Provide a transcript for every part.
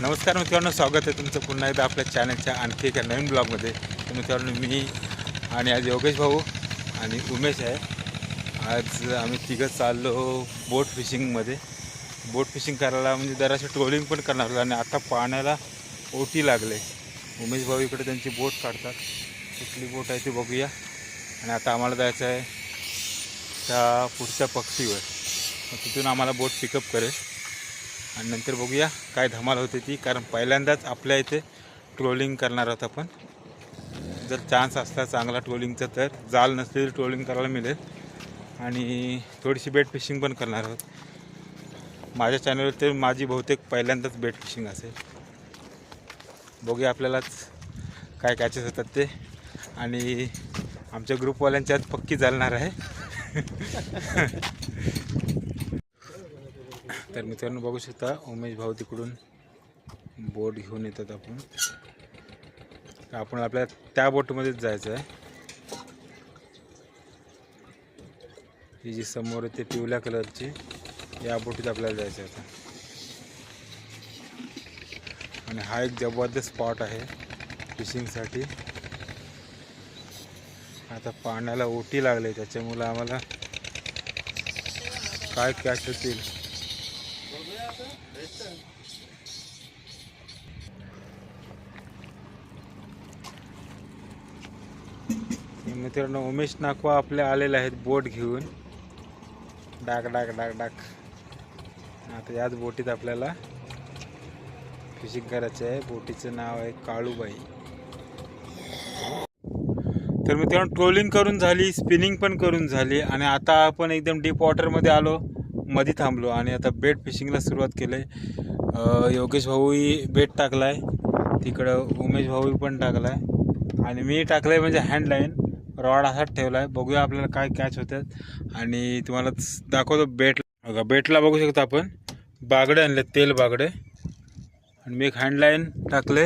नमस्कार मित्रांनो स्वागत आहे तुमचं पुन्हा एकदा आपल्या चॅनलच्या आणखी एका नवीन ब्लॉगमध्ये तर मित्रांनो मी आणि आज योगेश भाऊ आणि उमेश आहे. आज आम्ही तिघं चाललो बोट फिशिंगमध्ये. बोट फिशिंग करायला म्हणजे जराशी ट्रोलिंग पण करणार आणि आता पाण्याला ओटी लागले. उमेश भाऊ इकडे त्यांची बोट काढतात. कुठली बोट आहे ती बघूया. आणि आता आम्हाला जायचं आहे त्या पुढच्या पक्षीवर. मग तिथून आम्हाला बोट पिकअप करेल. आणि नंतर बघूया काय धमाल होते ती. कारण पहिल्यांदाच आपल्या इथे ट्रोलिंग करणार आहोत आपण. जर चान्स असला चांगला ट्रोलिंगचा तर. जाल नसली ट्रोलिंग करायला मिळेल. आणि थोडीशी बेट फिशिंग पण करणार आहोत. माझ्या चॅनलवर तर माझी बहुतेक पहिल्यांदाच बेट फिशिंग असेल. बघूया आपल्यालाच काय कॅचेस होतात ते. आणि आमच्या ग्रुपवाल्यांच्यात पक्की चालणार आहे. तर मित्रांनो बघू शकता उमेश भाऊ तिकडून बोट घेऊन येतात आपण. आपण आपल्या त्या बोटमध्येच जायचं आहे. ही जी समोर आहे ती पिवळ्या कलरची या बोटीत आपल्याला जायचं आहे आता. आणि हा एक जबरदस्त स्पॉट आहे फिशिंगसाठी आता पाण्याला ओटी लागले त्याच्यामुळं आम्हाला काय कॅच होतील? मित्रांनो उमेश नाकवा आपल्या आलेले आहेत बोट घेऊन. डाक डाक डाक डाक. आता याच बोटीत आपल्याला फिशिंग करायचं आहे. बोटीचं नाव आहे काळूबाई. तर मित्रांनो ट्रोलिंग करून झाली स्पिनिंग पण करून झाली आणि आता आपण एकदम डीप वॉटरमध्ये आलो. मध्ये थांबलो आणि आता बेट फिशिंगला सुरुवात केलं आहे योगेश भाऊही बेट टाकलाय. तिकडं उमेश भाऊ पण टाकलाय. आणि मी टाकलंय म्हणजे हँडलाईन रॉड असाच ठेवला आहे बघूया आपल्याला काय कॅच होतात आणि तुम्हाला दाखवतो बेट. बघा बेटला बघू शकतो आपण. बागडे आणले तेल बागडे. आणि मी एक हँडलाईन टाकले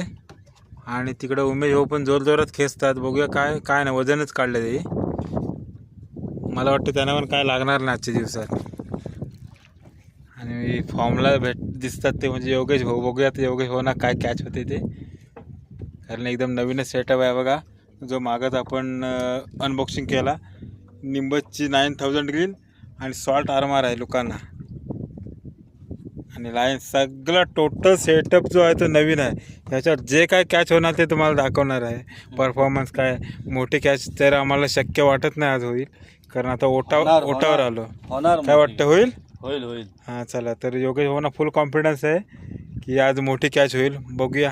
आणि तिकडं उमेश भाऊ पण जोरजोरात खेचतात. बघूया काय काय नाही वजनच काढलं ते. मला वाटतं त्यांना पण काय लागणार नाही आजच्या दिवसात. आणि फॉर्मला भेट दिसतात ते म्हणजे योगेश भाऊ. बघूया तर योगेश भाऊ ना काय कॅच होते ते. कारण एकदम नवीनच सेटअप आहे बघा. जो मागत आपण अनबॉक्सिंग केला. निंबसची नाईन थाउजंड ग्रीन आणि सॉल्ट आरमार आहे लोकांना. आणि लाईन सगळं टोटल सेटअप जो आहे तो नवीन आहे. ह्याच्यात जे काय कॅच होणार ते तुम्हाला दाखवणार आहे. परफॉर्मन्स काय? मोठे कॅच तर आम्हाला शक्य वाटत नाही आज होईल. कारण आता ओटा ओटावर. आलो. काय वाटतं होईल? होईल होईल. हां चला तर योगेश भाऊना फुल कॉन्फिडन्स आहे की आज मोठी कॅच होईल. बघूया.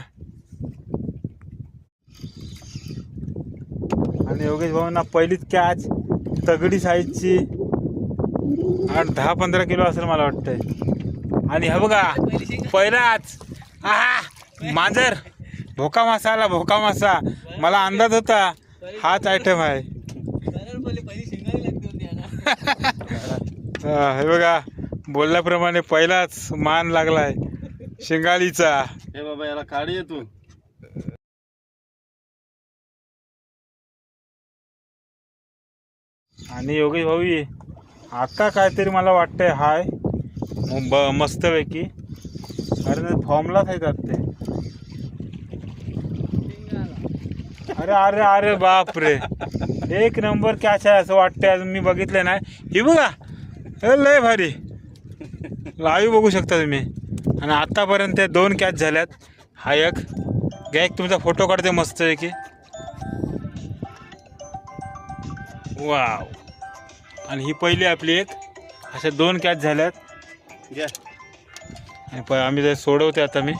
आणि योगेश भाऊना पहिलीच कॅच तगडी साईजची आठ दहा पंधरा किलो असेल मला वाटतंय. आणि हा बघा पहिलाच. आहा मांजर. भोका मासा आला भोका मासा. मला अंदाज होता हाच आयटम आहे. हा, हे बघा. बोलल्याप्रमाणे पहिलाच मान लागलाय शिंगालीचा. हे बाबा याला काढी ये तू. आणि योगेश भाऊ आता काहीतरी मला वाटतंय हाय. ब मस्तपैकी. कारण फॉर्मलाच येतात ते. अरे अरे अरे बाप रे एक नंबर कॅच आहे असं वाटतंय अजून मी बघितलं नाही. ही बघा. लय भारी. लाईव्ह बघू शकता तुम्ही. आणि आतापर्यंत ते दोन कॅच झाल्यात. हा एक. घ्या एक तुमचा फोटो काढते मस्त आहे की वाव. आणि ही पहिली आपली एक. अशा दोन कॅच झाल्यात. घ्या. आम्ही ते सोडवते आता मी.